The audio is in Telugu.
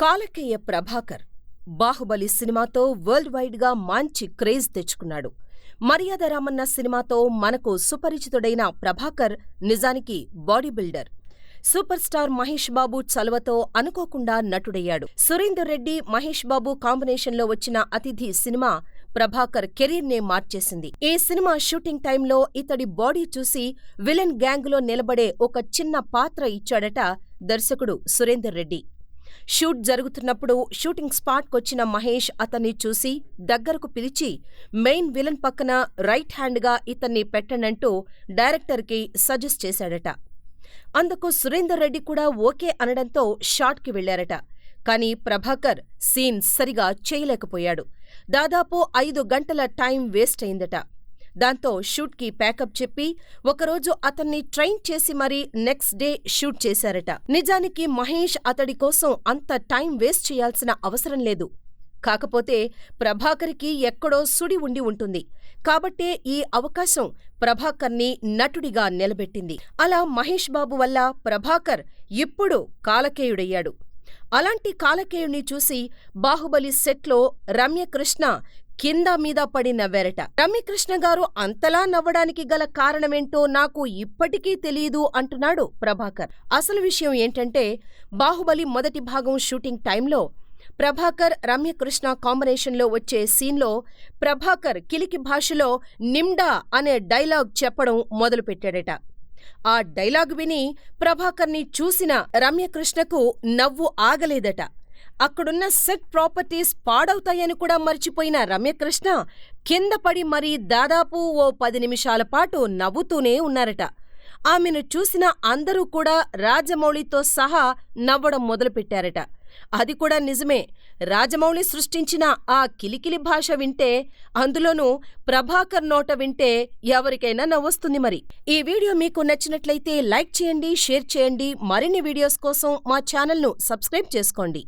కాలకేయ ప్రభాకర్ బాహుబలి సినిమాతో వరల్డ్ వైడ్గా మంచి క్రేజ్ తెచ్చుకున్నాడు. మర్యాద రామన్న సినిమాతో మనకు సుపరిచితుడైన ప్రభాకర్ నిజానికి body builder. Super star Mahesh Babu చలువతో అనుకోకుండా నటుడయ్యాడు. సురేందర్ రెడ్డి, మహేష్ బాబు కాంబినేషన్లో వచ్చిన అతిథి సినిమా ప్రభాకర్ కెరీర్నే మార్చేసింది. ఈ సినిమా షూటింగ్ టైంలో ఇతడి బాడీ చూసి విలన్ గ్యాంగ్లో నిలబడే ఒక చిన్న పాత్ర ఇచ్చాడట దర్శకుడు సురేందర్ రెడ్డి. షూట్ జరుగుతున్నప్పుడు షూటింగ్ స్పాట్కొచ్చిన మహేష్ అతన్ని చూసి దగ్గరకు పిలిచి మెయిన్ విలన్ పక్కన రైట్ హ్యాండ్గా ఇతన్ని పెట్టనంటూ డైరెక్టర్కి సజెస్ట్ చేశాడట. అందుకు సురేందర్ రెడ్డి కూడా ఓకే అనడంతో షాట్కి వెళ్ళారట. కానీ ప్రభాకర్ సీన్ సరిగా చేయలేకపోయాడు. దాదాపు ఐదు గంటల టైం వేస్ట్ అయిందట. దాంతో షూట్కి ప్యాకప్ చెప్పి ఒకరోజు అతన్ని ట్రైన్ చేసి మరీ నెక్స్ట్ డే షూట్ చేశారట. నిజానికి మహేష్ అతడి కోసం అంత టైం వేస్ట్ చేయాల్సిన అవసరం లేదు. కాకపోతే ప్రభాకర్కి ఎక్కడో సుడి ఉండి ఉంటుంది. కాబట్టే ఈ అవకాశం ప్రభాకర్ని నటుడిగా నిలబెట్టింది. అలా మహేష్ బాబు వల్ల ప్రభాకర్ ఇప్పుడు కాలకేయుడయ్యాడు. అలాంటి కాలకేయుణ్ణి చూసి బాహుబలి సెట్లో రమ్యకృష్ణ కింద మీద పడి నవ్వారట. రమ్యకృష్ణ గారు అంతలా నవ్వడానికి గల కారణమేంటో నాకు ఇప్పటికీ తెలియదు అంటున్నాడు ప్రభాకర్. అసలు విషయం ఏంటంటే బాహుబలి మొదటి భాగం షూటింగ్ టైంలో ప్రభాకర్, రమ్యకృష్ణ కాంబినేషన్లో వచ్చే సీన్లో ప్రభాకర్ కిలికి భాషలో నిమ్డా అనే డైలాగ్ చెప్పడం మొదలుపెట్టాడట. ఆ డైలాగ్ విని ప్రభాకర్ని చూసిన రమ్యకృష్ణకు నవ్వు ఆగలేదట. అక్కడున్న సెట్ ప్రాపర్టీస్ పాడవుతాయని కూడా మర్చిపోయిన రమ్యకృష్ణ కింద పడి మరీ దాదాపు ఓ పది నిమిషాల పాటు నవ్వుతూనే ఉన్నారట. ఆమెను చూసిన అందరూ కూడా రాజమౌళితో సహా నవ్వడం మొదలుపెట్టారట. అది కూడా నిజమే. రాజమౌళి సృష్టించిన ఆ కిలికిలి భాష వింటే అందులోనూ ప్రభాకర్ నోట వింటే ఎవరికైనా నవ్వొస్తుంది మరి. ఈ వీడియో మీకు నచ్చినట్లయితే లైక్ చేయండి, షేర్ చేయండి. మరిన్ని వీడియోస్ కోసం మా ఛానల్ను సబ్స్క్రైబ్ చేసుకోండి.